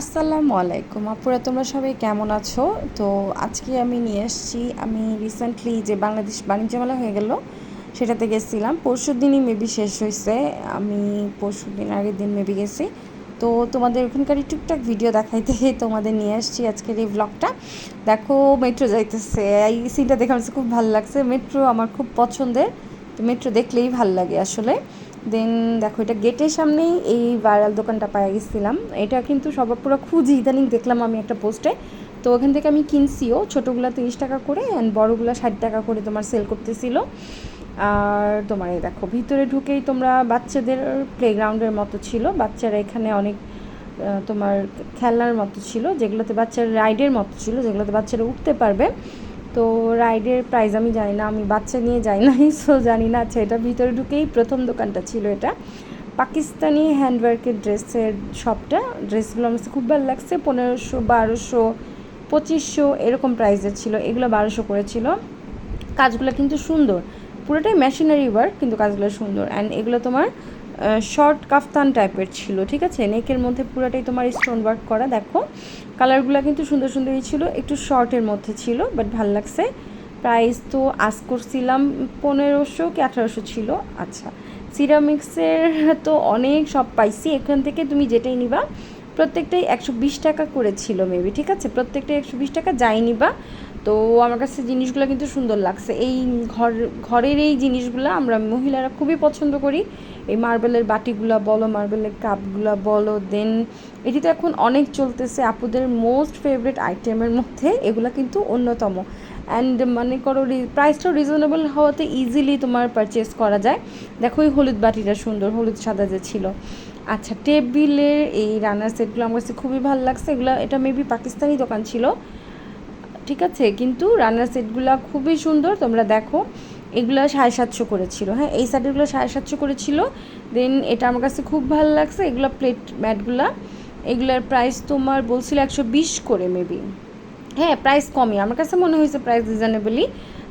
আসসালামু আলাইকুম। আপুরা, তোমরা সবাই কেমন আছো? তো আজকে আমি নিয়ে এসেছি, আমি রিসেন্টলি যে বাংলাদেশ বাণিজ্য মেলা হয়ে গেল, সেটাতে গেছিলাম। পরশু দিনই মেবি শেষ হয়েছে আমি পরশু দিন আগের দিন মেবি গেছি। তো তোমাদের ওখানকার টুকটাক ভিডিও দেখাইতে তোমাদের নিয়ে আসছি আজকের এই ব্লগটা দেখো মেট্রো যাইতেছে। এই সিনটা দেখে আমার খুব ভালো লাগছে। মেট্রো আমার খুব পছন্দের। তো মেট্রো দেখলেই ভালো লাগে আসলে। দেন দেখো, এটা গেটের সামনেই এই ভাইরাল দোকানটা পাই গেছিলাম। এটা কিন্তু সবার পুরো খুঁজি। ইদানিং দেখলাম আমি একটা পোস্টে। তো ওখান থেকে আমি কিনছিও। ছোটোগুলো তিরিশ টাকা করে অ্যান্ড বড়োগুলো ষাট টাকা করে তোমার সেল করতেছিল। আর তোমার এই দেখো, ভিতরে ঢুকেই তোমরা বাচ্চাদের প্লেগ্রাউন্ডের মতো ছিল। বাচ্চারা এখানে অনেক তোমার খেলনার মতো ছিল। যেগুলোতে বাচ্চার রাইডের মতো ছিল, যেগুলোতে বাচ্চারা উঠতে পারবে। তো রাইডের প্রাইস আমি জানি না, আমি বাচ্চা নিয়ে যাই নাই সো জানি না। আচ্ছা এটা ভিতরে ঢুকেই প্রথম দোকানটা ছিল এটা। পাকিস্তানি হ্যান্ডওয়ার্কের ড্রেসের শপটা ড্রেসগুলো আমার খুব ভালো লাগছে। পনেরোশো, বারোশো, পঁচিশশো এরকম প্রাইসের ছিল। এগুলো বারোশো করেছিল। কাজগুলো কিন্তু সুন্দর। পুরোটাই মেশিনারি ওয়ার্ক কিন্তু কাজগুলো সুন্দর। অ্যান্ড এগুলো তোমার শর্ট কাফতান টাইপের ছিল, ঠিক আছে? নেকের মধ্যে পুরোটাই তোমার স্টোন ওয়ার্ক করা, দেখো। কালারগুলো কিন্তু সুন্দর সুন্দরই ছিল, একটু শর্টের মধ্যে ছিল বাট ভালো লাগছে। প্রাইস তো আস করছিলাম পনেরোশো কি আঠারোশো ছিল। আচ্ছা সিরামিক্সের তো অনেক সব পাইছি, এখান থেকে তুমি যেটাই নিবা, প্রত্যেকটাই একশো বিশ টাকা করে ছিল মেবি ঠিক আছে? প্রত্যেকটাই একশো বিশ টাকা, যাই নিবা। তো আমার কাছে জিনিসগুলো কিন্তু সুন্দর লাগছে। এই ঘর, ঘরের এই জিনিসগুলো আমরা মহিলারা খুবই পছন্দ করি। এই মার্বেলের বাটিগুলো বলো, মার্বেলের কাপগুলো বলো দেন এটি তো এখন অনেক চলতেছে। আপুদের মোস্ট ফেভারিট আইটেমের মধ্যে এগুলো কিন্তু অন্যতম। অ্যান্ড মনে করো প্রাইসটাও রিজনেবল হওয়াতে ইজিলি তোমার পারচেস করা যায়। দেখো এই হলুদ বাটিটা সুন্দর, হলুদ সাদা যে ছিল। আচ্ছা টেবিলের এই রানার সেটগুলো আমার কাছে খুবই ভালো লাগছে। এগুলো, এটা মেবি পাকিস্তানি দোকান ছিল। ঠিক আছে? কিন্তু রান্নার সেটগুলো খুবই সুন্দর, তোমরা দেখো। এগুলো সাড়ে সাতশো করেছিল হ্যাঁ? এই সাইডেরগুলো সাড়ে সাতশো করেছিল। দেন এটা আমার কাছে খুব ভালো লাগছে, এগুলো প্লেট ম্যাটগুলো এগুলোর প্রাইস তোমার বলছিল একশো বিশ করে মেবি হ্যাঁ প্রাইস কমই। আমার কাছে মনে হয়েছে প্রাইস রিজনেবলি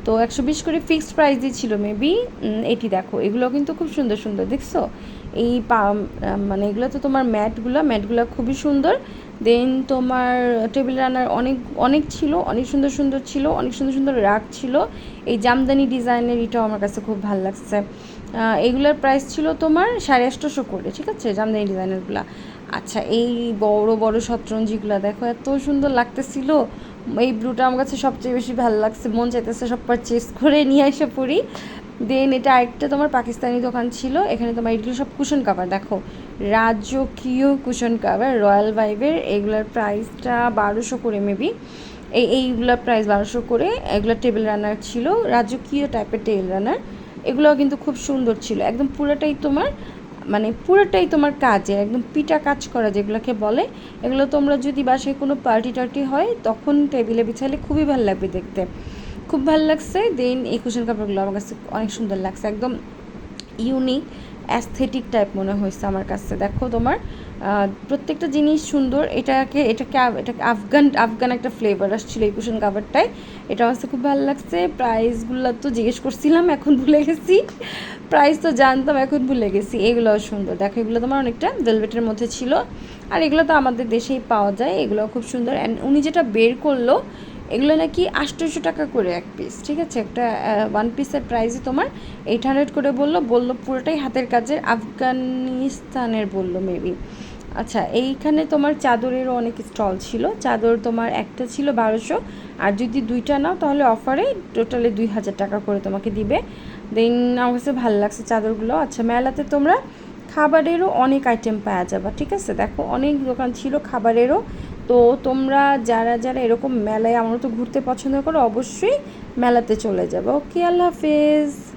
তো একশো বিশ করে ফিক্সড প্রাইসই ছিল মেবি এটি দেখো, এগুলো কিন্তু খুব সুন্দর সুন্দর, দেখছ? এই পা মানে এগুলো তো তোমার ম্যাটগুলো ম্যাটগুলো খুবই সুন্দর। দেন তোমার টেবিল রানার অনেক অনেক ছিল, অনেক সুন্দর সুন্দর ছিল, অনেক সুন্দর সুন্দর রাগ ছিল। এই জামদানি ডিজাইনের এটাও আমার কাছে খুব ভালো লাগছে। এগুলোর প্রাইস ছিল তোমার সাড়ে আটশোশো করে, ঠিক আছে? জামদানি ডিজাইনারগুলো আচ্ছা এই বড় বড় শতরঞ্জিগুলো দেখো, এত সুন্দর লাগতেছিল। এই ব্লুটা আমার কাছে সবচেয়ে বেশি ভালো লাগছে। মন চাইতেছে সব পারচেস করে নিয়ে এসে পড়ি দেন এটা আরেকটা তোমার পাকিস্তানি দোকান ছিল, এখানে তোমার এগুলো সব কুশন কাভার দেখো। রাজকীয় কুশন কাভার রয়্যাল ভাইবের এগুলোর প্রাইসটা বারোশো করে মেবি এই, এইগুলোর প্রাইস বারোশো করে এগুলো টেবিল রানার ছিল, রাজকীয় টাইপের টেবিল রানার এগুলোও কিন্তু খুব সুন্দর ছিল, একদম পুরোটাই তোমার মানে পুরোটাই তোমার কাজে একদম পিটা কাজ করা যেগুলোকে বলে। এগুলো তোমরা যদি বাসায় কোনো পার্টি টার্টি হয়, তখন টেবিলে বিছালে খুবই ভালো লাগবে দেখতে। খুব ভালো লাগছে। দেন এই কুশন কাপড়গুলো আমার কাছে অনেক সুন্দর লাগছে। একদম ইউনিক অ্যাস্থেটিক টাইপ মনে হয়েছে আমার কাছে। দেখো তোমার প্রত্যেকটা জিনিস সুন্দর। এটাকে এটাকে এটাকে আফগান আফগান একটা ফ্লেভার আসছিল এই কুশন কাভারটায় এটা আমার খুব ভালো লাগছে। প্রাইসগুলো তো জিজ্ঞেস করছিলাম, এখন ভুলে গেছি। প্রাইস তো জানতাম, এখন ভুলে গেছি। এগুলোও সুন্দর। দেখো, এগুলো তোমার অনেকটা ভেলভেটের মধ্যে ছিল। আর এগুলো তো আমাদের দেশেই পাওয়া যায়। এগুলো খুব সুন্দর। অ্যান্ড উনি যেটা বের করল এগুলো নাকি আটশোশো টাকা করে এক পিস ঠিক আছে? একটা ওয়ান পিসের প্রাইসই তোমার এইট হান্ড্রেড করে বলল বলল পুরোটাই হাতের কাজের, আফগানিস্তানের বলল মেবি আচ্ছা এইখানে তোমার চাদরেরও অনেক স্টল ছিল। চাদর তোমার একটা ছিল বারোশো, আর যদি দুইটা নাও তাহলে অফারে টোটালে দুই হাজার টাকা করে তোমাকে দিবে। দেন আমার কাছে ভালো লাগছে চাদরগুলো। আচ্ছা মেলাতে তোমরা খাবারেরও অনেক আইটেম পাওয়া যাবে, ঠিক আছে? দেখো, অনেক দোকান ছিল খাবারেরও। তো তোমরা যারা যারা এরকম মেলায় আমরা তো ঘুরতে পছন্দ করো, অবশ্যই মেলাতে চলে যাবে। ওকে, আল্লাহ হাফেজ।